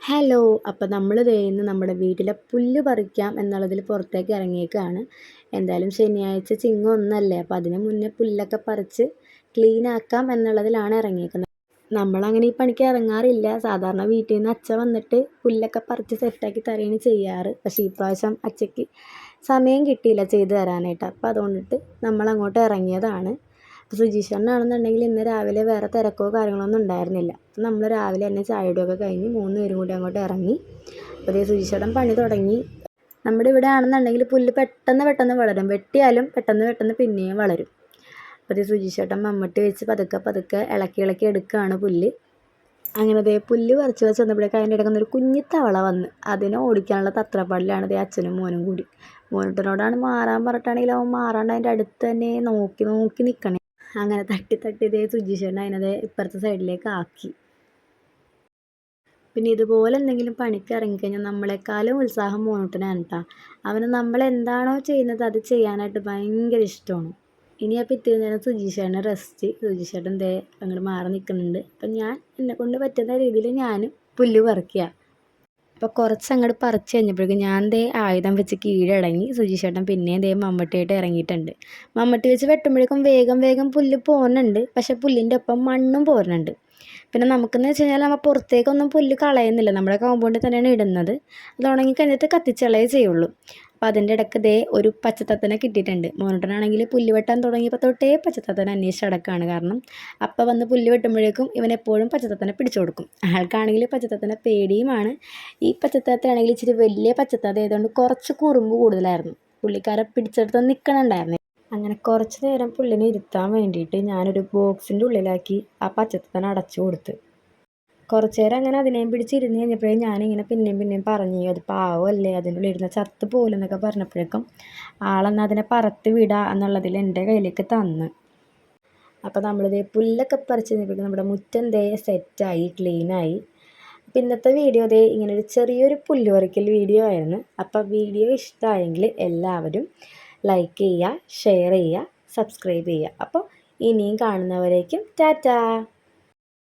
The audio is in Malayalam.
ഹലോ അപ്പോൾ നമ്മൾ ഇന്ന് നമ്മുടെ വീട്ടിലെ പുല്ല് പറിക്കാം എന്നുള്ളതിൽ പുറത്തേക്ക് ഇറങ്ങിയേക്കാണ്. എന്തായാലും ശനിയാഴ്ച ചിങ്ങം ഒന്നല്ലേ അപ്പോൾ അതിന് മുന്നേ പുല്ലൊക്കെ പറിച്ച് ക്ലീൻ ആക്കാം എന്നുള്ളതിലാണ് ഇറങ്ങിയേക്കുന്നത്. നമ്മളങ്ങനെ ഈ പണിക്ക് ഇറങ്ങാറില്ല. സാധാരണ വീട്ടിൽ നിന്ന് അച്ഛൻ വന്നിട്ട് പുല്ലൊക്കെ പറിച്ച് സെറ്റാക്കി തരുകയാണ് ചെയ്യാറ്. പക്ഷേ ഈ പ്രാവശ്യം അച്ഛയ്ക്ക് സമയം കിട്ടിയില്ല ചെയ്തു തരാനായിട്ട്. അപ്പോൾ അതുകൊണ്ടിട്ട് നമ്മളങ്ങോട്ട് ഇറങ്ങിയതാണ്. സുജീഷണ്ണാണെന്നുണ്ടെങ്കിൽ ഇന്ന് രാവിലെ വേറെ തിരക്കോ കാര്യങ്ങളോ ഒന്നും ഉണ്ടായിരുന്നില്ല. അപ്പം നമ്മൾ രാവിലെ തന്നെ ചായയുടെയൊക്കെ കഴിഞ്ഞ് മൂന്ന് പേരും കൂടി അങ്ങോട്ട് ഇറങ്ങി. അപ്പോൾ അതേ സുജീഷേട്ടൻ പണി തുടങ്ങി. നമ്മുടെ ഇവിടെ ആണെന്നുണ്ടെങ്കിൽ പുല്ല് പെട്ടെന്ന് പെട്ടെന്ന് വളരും. വെട്ടിയാലും പെട്ടെന്ന് പെട്ടെന്ന് പിന്നെയും വളരും. അപ്പോൾ അതേ സുജീഷേട്ടൻ മമ്മട്ടി വെച്ച് പതുക്കെ പതുക്കെ ഇളക്കി ഇളക്കി എടുക്കുകയാണ് പുല്ല്. അങ്ങനെ അതേ പുല്ല് പറിച്ച് വെച്ച് വന്നപ്പോഴേക്ക് അതിന്റെ ഇടയ്ക്ക് ഒരു കുഞ്ഞി തവള വന്ന് അതിനെ ഓടിക്കാനുള്ള തത്രപ്പാടിലാണ് അതേ അച്ഛനും മോനും കൂടി. മോനോട്ടനോടാണ് മാറാൻ പറഞ്ഞിട്ടാണെങ്കിൽ അവൻ മാറാണ്ട് അതിന്റെ അടുത്ത് തന്നെ നോക്കി നോക്കി നിൽക്കണേ. അങ്ങനെ തട്ടി തട്ടി ഇതേ സുജീഷേട്ടൻ അതിനത് ഇപ്പുറത്തെ സൈഡിലേക്ക് ആക്കി. പിന്നെ ഇതുപോലെ എന്തെങ്കിലും പണിക്ക് ഇറങ്ങിക്കഴിഞ്ഞാൽ നമ്മളെക്കാളും ഉത്സാഹം മോനൂട്ടനാണ് കേട്ടോ അവന് നമ്മൾ എന്താണോ ചെയ്യുന്നത് അത് ചെയ്യാനായിട്ട് ഭയങ്കര ഇഷ്ടമാണ്. ഇനി അപ്പോൾ ഇത്തിരി നേരം സുജീഷേട്ടന്റെ റെസ്റ്റ് സുജീഷേട്ടൻ ദേ അങ്ങോട്ട് മാറി നിൽക്കുന്നുണ്ട് അപ്പം ഞാൻ എന്നെ കൊണ്ട് പറ്റുന്ന രീതിയിൽ ഞാനും പുല്ല് പറിക്കുക അപ്പോൾ കുറച്ച് അങ്ങോട്ട് പറിച്ച് കഴിഞ്ഞപ്പോഴേക്കും ഞാൻ ദേ ആയുധം വെച്ച് കീഴടങ്ങി സുജിഷേട്ടൻ പിന്നെയും ദേ മമ്മട്ടിയായിട്ട് ഇറങ്ങിയിട്ടുണ്ട്. മമ്മട്ടി വെച്ച് വെട്ടുമ്പോഴേക്കും വേഗം വേഗം പുല്ല് പോകുന്നുണ്ട് പക്ഷേ പുല്ലിന്റെ ഒപ്പം മണ്ണും പോരുന്നുണ്ട്. പിന്നെ നമുക്കെന്ന് വെച്ച് കഴിഞ്ഞാൽ നമ്മൾ പുറത്തേക്കൊന്നും പുല്ല് കളയുന്നില്ല. നമ്മുടെ കോമ്പൗണ്ടിൽ തന്നെയാണ് ഇടുന്നത്. അത് ഉണങ്ങി കഴിഞ്ഞിട്ട് കത്തിച്ചളയേ ചെയ്യുള്ളൂ. അപ്പം അതിന്റെ ഇടയ്ക്ക് ദേ ഒരു പച്ചത്തത്തനെ കിട്ടിയിട്ടുണ്ട്. മോനോട്ടനാണെങ്കിൽ പുല്ല് വെട്ടാൻ തുടങ്ങിയപ്പോൾ തൊട്ടേ പച്ചത്തത്തനെ അന്വേഷിച്ച് അടക്കാണ് കാരണം അപ്പം വന്ന് പുല്ല് വെട്ടുമ്പോഴേക്കും ഇവനെപ്പോഴും പച്ചത്തത്തനെ പിടിച്ചു കൊടുക്കും. ആൾക്കാണെങ്കിൽ പച്ചത്തത്തനെ പേടിയുമാണ്. ഈ പച്ചത്തത്തയാണെങ്കിൽ ഇച്ചിരി വലിയ പച്ചത്തത്ത ആയതുകൊണ്ട് കുറച്ച് കുറുമ്പ് കൂടുതലായിരുന്നു. പുള്ളിക്കാരെ പിടിച്ചെടുത്ത് നിൽക്കണുണ്ടായിരുന്നു അങ്ങനെ കുറച്ച് നേരം പുള്ളിനെ ഇരുത്താൻ വേണ്ടിയിട്ട് ഞാനൊരു ബോക്സിന്റെ ഉള്ളിലാക്കി ആ പച്ചത്തത്തനെ അടച്ചു കൊടുത്ത്. കുറച്ച് നേരം അങ്ങനെ അതിനെയും പിടിച്ചിരുന്ന് കഴിഞ്ഞപ്പോഴേ ഞാനിങ്ങനെ പിന്നെയും പിന്നെയും പറഞ്ഞു അത് പാവമല്ലേ? അതിന്റെ ഉള്ളിൽ ഇരുന്ന ചത്ത് പോലെന്നൊക്കെ പറഞ്ഞപ്പോഴേക്കും ആളെന്നാൽ അതിനെ പറത്ത് വിടുക എന്നുള്ളതിൽ എന്റെ കയ്യിലേക്ക് തന്ന്. അപ്പോൾ നമ്മളിത് പുല്ലൊക്കെ പറിച്ച് കഴിഞ്ഞപ്പോഴേക്കും നമ്മുടെ മുറ്റം ദേ സെറ്റായി ക്ലീനായി. അപ്പം ഇന്നത്തെ വീഡിയോ ദേ ഇങ്ങനെ ഒരു ചെറിയൊരു പുല്ല് പറിക്കൽ വീഡിയോ ആയിരുന്നു. അപ്പോൾ വീഡിയോ ഇഷ്ടമായെങ്കിൽ എല്ലാവരും ലൈക്ക് ചെയ്യുക ഷെയർ ചെയ്യുക സബ്സ്ക്രൈബ് ചെയ്യുക. അപ്പോൾ ഇനിയും കാണുന്നവരേക്കും ടാറ്റാ!